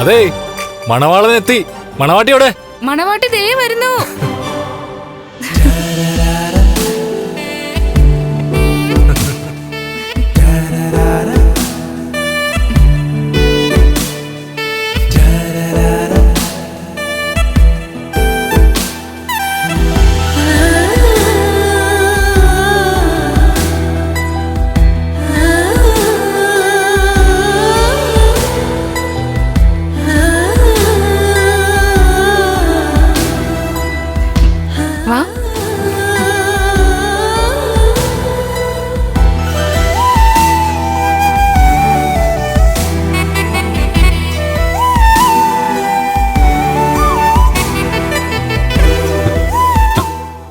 അതെ മണവാളനെത്തി. മണവാട്ടിയോടെ മണവാട്ടി ദേ വരുന്നു.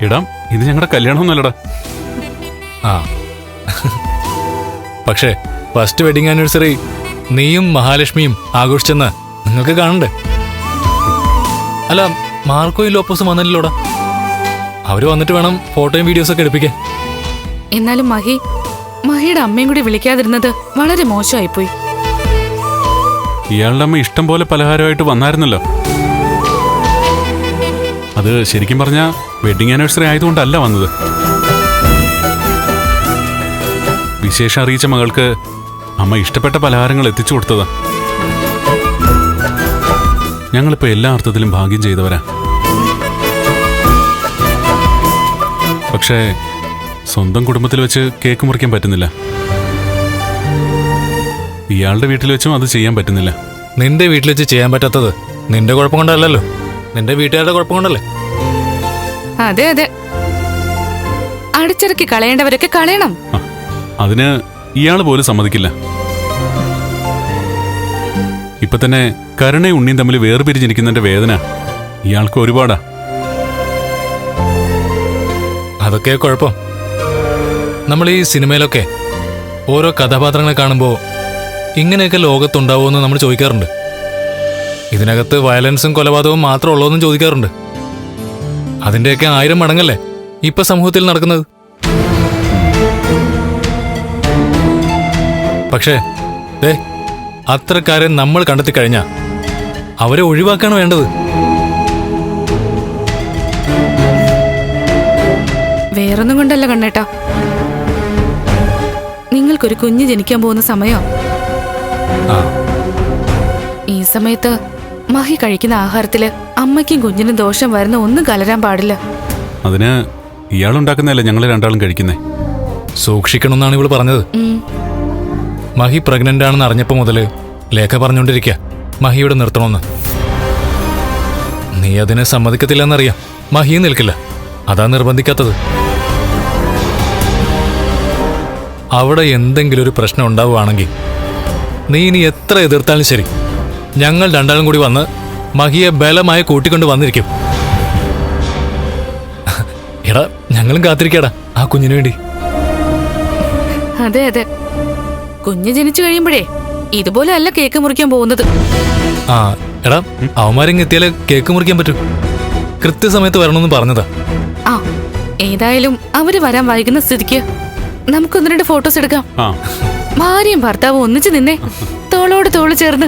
ഇടാം. ഇത് ഞങ്ങളുടെ കല്യാണമൊന്നുമല്ലടാ. ആ. പക്ഷേ ഫസ്റ്റ് വെഡിങ് ആനിവേഴ്സറി നീയും മഹാലക്ഷ്മിയും ആഘോഷിച്ചെന്ന് നിങ്ങൾക്ക് കാണണ്ടേ? അല്ല മാർക്കോയും ലോപ്പസും വന്നില്ലല്ലോടാ? അവർ വന്നിട്ട് വേണം ഫോട്ടോയും വീഡിയോസ് ഒക്കെ എടുപ്പിക്കാൻ. എന്നാലും മഹി മഹിയുടെ അമ്മയും കൂടി വിളിക്കാതിരുന്നത് വളരെ മോശമായിപ്പോയി. ഇയാളുടെ അമ്മ ഇഷ്ടം പോലെ പലഹാരമായിട്ട് വന്നായിരുന്നല്ലോ. അത് ശരിക്കും പറഞ്ഞ വെഡിങ് ആനിവേഴ്സറി ആയതുകൊണ്ടല്ല വന്നത്. വിശേഷം അറിയിച്ച മകൾക്ക് അമ്മ ഇഷ്ടപ്പെട്ട പലഹാരങ്ങൾ എത്തിച്ചു കൊടുത്തതാ. ഞങ്ങളിപ്പോ എല്ലാ അർത്ഥത്തിലും ഭാഗ്യം ചെയ്തവരാ. പക്ഷേ സ്വന്തം കുടുംബത്തിൽ വെച്ച് കേക്ക് മുറിക്കാൻ പറ്റുന്നില്ല. ഇയാളുടെ വീട്ടിൽ വെച്ചും അത് ചെയ്യാൻ പറ്റുന്നില്ല. നിന്റെ വീട്ടിൽ വെച്ച് ചെയ്യാൻ പറ്റാത്തത് നിന്റെ കുഴപ്പം കൊണ്ടല്ലല്ലോ. നിന്റെ വീട്ടുകാരുടെ കുഴപ്പം കൊണ്ടല്ലേ? അതെ അതെ. അടിച്ചിറക്കി കളയേണ്ടവരൊക്കെ കളയണം. അതിന് ഇയാൾ പോലും സമ്മതിക്കില്ല. ഇപ്പൊ തന്നെ കരുണയും ഉണ്ണിയും തമ്മിൽ വേർപിരിഞ്ഞിരിക്കുന്നതിന്റെ വേദന ഇയാൾക്ക് ഒരുപാടാ. അതൊക്കെ കുഴപ്പം. നമ്മൾ ഈ സിനിമയിലൊക്കെ ഓരോ കഥാപാത്രങ്ങളെ കാണുമ്പോൾ ഇങ്ങനെയൊക്കെ ലോകത്തുണ്ടാവുമെന്ന് നമ്മൾ ചോദിക്കാറുണ്ട്. ഇതിനകത്ത് വയലൻസും കൊലപാതകവും മാത്രമേ ഉള്ളൂ എന്നും ചോദിക്കാറുണ്ട്. അതിന്റെയൊക്കെ ആയിരം മടങ്ങല്ലേ ഇപ്പൊ സമൂഹത്തിൽ നടക്കുന്നത്? പക്ഷേ ദേ അത്രക്കാരെ നമ്മൾ കണ്ടെത്തി കഴിഞ്ഞാ അവരെ ഒഴിവാക്കാണ് വേണ്ടത്. വേറൊന്നും കൊണ്ടല്ല കണ്ണേട്ടാ. നിങ്ങൾക്കൊരു കുഞ്ഞ് ജനിക്കാൻ പോകുന്ന സമയം? ഈ സമയത്ത് മഹി കഴിക്കുന്ന ആഹാരത്തിൽ അമ്മയ്ക്കും കുഞ്ഞിനും ദോഷം വരുന്ന ഒന്നും കലരാൻ പാടില്ല. അതിന് ഇയാൾ ഉണ്ടാക്കുന്നതല്ലേ ഞങ്ങൾ രണ്ടാളും കഴിക്കുന്നേ? സൂക്ഷിക്കണമെന്നാണ് ഇവൾ പറഞ്ഞത്. മഹി പ്രഗ്നന്റ് ആണെന്ന് അറിഞ്ഞപ്പോ മുതൽ ലേഖ പറഞ്ഞുകൊണ്ടിരിക്കുക മഹിയോട് നിർത്തണമെന്ന് നീ അതിനെ സമ്മതിക്കത്തില്ലെന്നറിയാം. മഹി നിൽക്കില്ല. അതാ നിർബന്ധിക്കാത്തത്. അവിടെ എന്തെങ്കിലും ഒരു പ്രശ്നം ഉണ്ടാവുകയാണെങ്കിൽ നീ ഇനി എത്ര എതിർത്താലും ശരി. ഞങ്ങൾ രണ്ടാളും കൂടി വന്ന് മഹിയെ ബലമായി കൂട്ടിക്കൊണ്ട് വന്നിരിക്കും. എടാ ഞങ്ങളും കാത്തിരിക്കടാ ആ കുഞ്ഞിനു വേണ്ടി. അതെ അതെ. കുഞ്ഞ് ജനിച്ചു കഴിയുമ്പോഴേ ഇതുപോലെ അല്ല കേക്ക് മുറിക്കാൻ പോകുന്നത്. ആ എടാ അവന്മാരെങ്ങ് എത്തിയാലേ കേക്ക് മുറിക്കാൻ പറ്റൂ? കൃത്യസമയത്ത് വരണമെന്ന് പറഞ്ഞതാ. ആ ഏതായാലും അവർ വരാൻ വൈകുന്ന സ്ഥിതിക്ക് നമുക്കൊന്ന് രണ്ട് ഫോട്ടോസ് എടുക്കാം. ആ. ഭാര്യയും ഭർത്താവും ഒന്നിച്ചു നിന്നേ. തോളോട് തോൾ ചേർന്ന്.